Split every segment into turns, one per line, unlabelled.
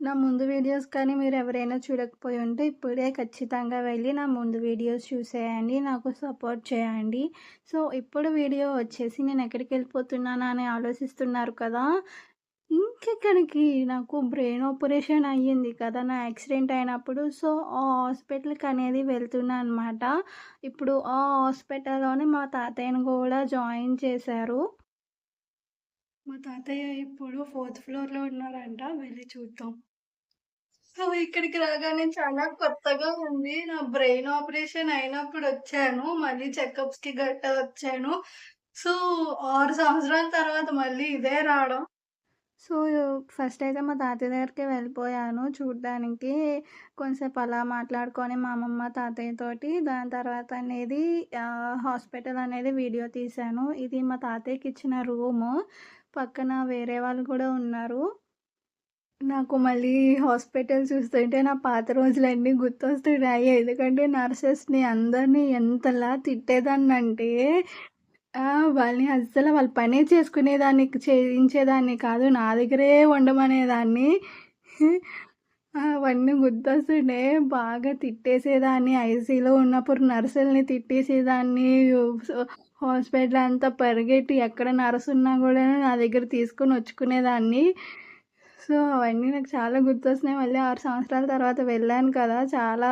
నా ముందు వీడియోస్ కానీ మీరు ఎవరైనా చూడకపోయి ఉంటే ఇప్పుడే ఖచ్చితంగా వెళ్ళి నా ముందు వీడియోస్ చూసేయండి నాకు సపోర్ట్ చేయండి. సో ఇప్పుడు వీడియో వచ్చేసి నేను ఎక్కడికి వెళ్ళిపోతున్నానా అని ఆలోచిస్తున్నారు కదా? ఇంకెక్కడికి? నాకు బ్రెయిన్ ఆపరేషన్ అయ్యింది కదా నా యాక్సిడెంట్ అయినప్పుడు. సో ఆ హాస్పిటల్కి అనేది వెళ్తున్నా అనమాట ఇప్పుడు ఆ హాస్పిటల్లోనే మా తాతయ్యను కూడా జాయిన్ చేశారు. మా తాతయ్య ఇప్పుడు ఫోర్త్ ఫ్లోర్లో ఉన్నారంట వెళ్ళి చూద్దాం. సో ఇక్కడికి రాగానే చాలా కొత్తగా ఉంది. నా బ్రెయిన్ ఆపరేషన్ అయినప్పుడు వచ్చాను. మళ్ళీ చెకప్స్కి గట్ట వచ్చాను. సో ఆరు సంవత్సరాల తర్వాత మళ్ళీ ఇదే రావడం. సో ఫస్ట్ అయితే మా తాతయ్య దగ్గరికి వెళ్ళిపోయాను చూడడానికి. కొంచెంసేపు అలా మాట్లాడుకొని మా అమ్మమ్మ తాతయ్య తోటి దాని తర్వాత అనేది హాస్పిటల్ అనేది వీడియో తీశాను. ఇది మా తాతయ్యకి ఇచ్చిన రూము. పక్కన వేరే వాళ్ళు కూడా ఉన్నారు. నాకు మళ్ళీ హాస్పిటల్ చూస్తుంటే నా పాత రోజులన్నీ గుర్తొస్తున్నాయి. ఎందుకంటే నర్సెస్ని అందరినీ ఎంతలా తిట్టేదాన్ని అంటే వాళ్ళని అస్సలు వాళ్ళ పనే చేసుకునేదాన్ని చేయించేదాన్ని కాదు నా దగ్గరే వండమనేదాన్ని. అవన్నీ గుర్తొస్తుండే. బాగా తిట్టేసేదాన్ని. ఐసీలో ఉన్నప్పుడు నర్సుల్ని తిట్టేసేదాన్ని. హాస్పిటల్ అంతా పరిగెట్టి ఎక్కడ నర్సు ఉన్నా కూడా నా దగ్గర తీసుకొని వచ్చుకునేదాన్ని. సో అవన్నీ నాకు చాలా గుర్తొస్తున్నాయి. మళ్ళీ ఆరు సంవత్సరాల తర్వాత వెళ్ళాను కదా. చాలా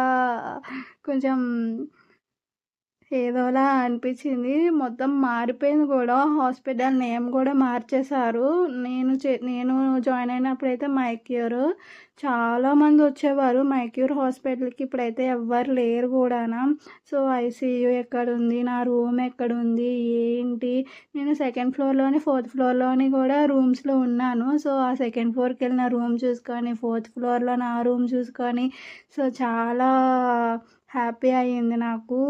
కొంచెం ఏదోలా అనిపించింది మొత్తం మారిపోయింది కూడా. హాస్పిటల్ నేమ్ కూడా మార్చేశారు. నేను చే నేను జాయిన్ అయినప్పుడైతే మైక్యూర్. చాలామంది వచ్చేవారు. మైక్యూర్ హాస్పిటల్కి ఇప్పుడైతే ఎవ్వరు లేరు కూడా సో ఐసీయూ ఎక్కడ ఉంది నా రూమ్ ఎక్కడ ఉంది ఏంటి? నేను సెకండ్ ఫ్లోర్లోని ఫోర్త్ ఫ్లోర్లోని కూడా రూమ్స్లో ఉన్నాను. సో ఆ సెకండ్ ఫ్లోర్కి వెళ్ళిన రూమ్ చూసుకొని ఫోర్త్ ఫ్లోర్లో నా రూమ్ చూసుకొని సో చాలా హ్యాపీ అయ్యింది నాకు.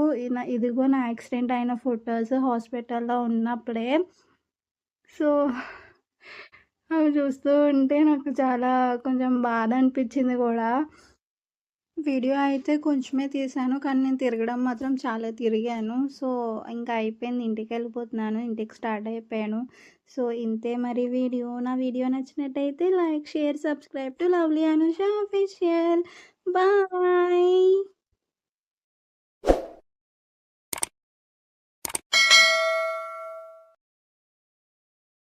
ఇదిగో నా యాక్సిడెంట్ అయిన ఫొటోస్ హాస్పిటల్లో ఉన్నప్పుడే. సో అవి చూస్తూ ఉంటే నాకు చాలా కొంచెం బాధ అనిపించింది కూడా. వీడియో అయితే కొంచెమే తీసాను కానీ నేను తిరగడం మాత్రం చాలా తిరిగాను. సో ఇంకా అయిపోయింది ఇంటికి వెళ్ళిపోతున్నాను ఇంటికి స్టార్ట్ అయిపోయాను. సో ఇంతే మరి వీడియో. నా వీడియో నచ్చినట్టయితే like share subscribe to lovely Anusha official. Bye!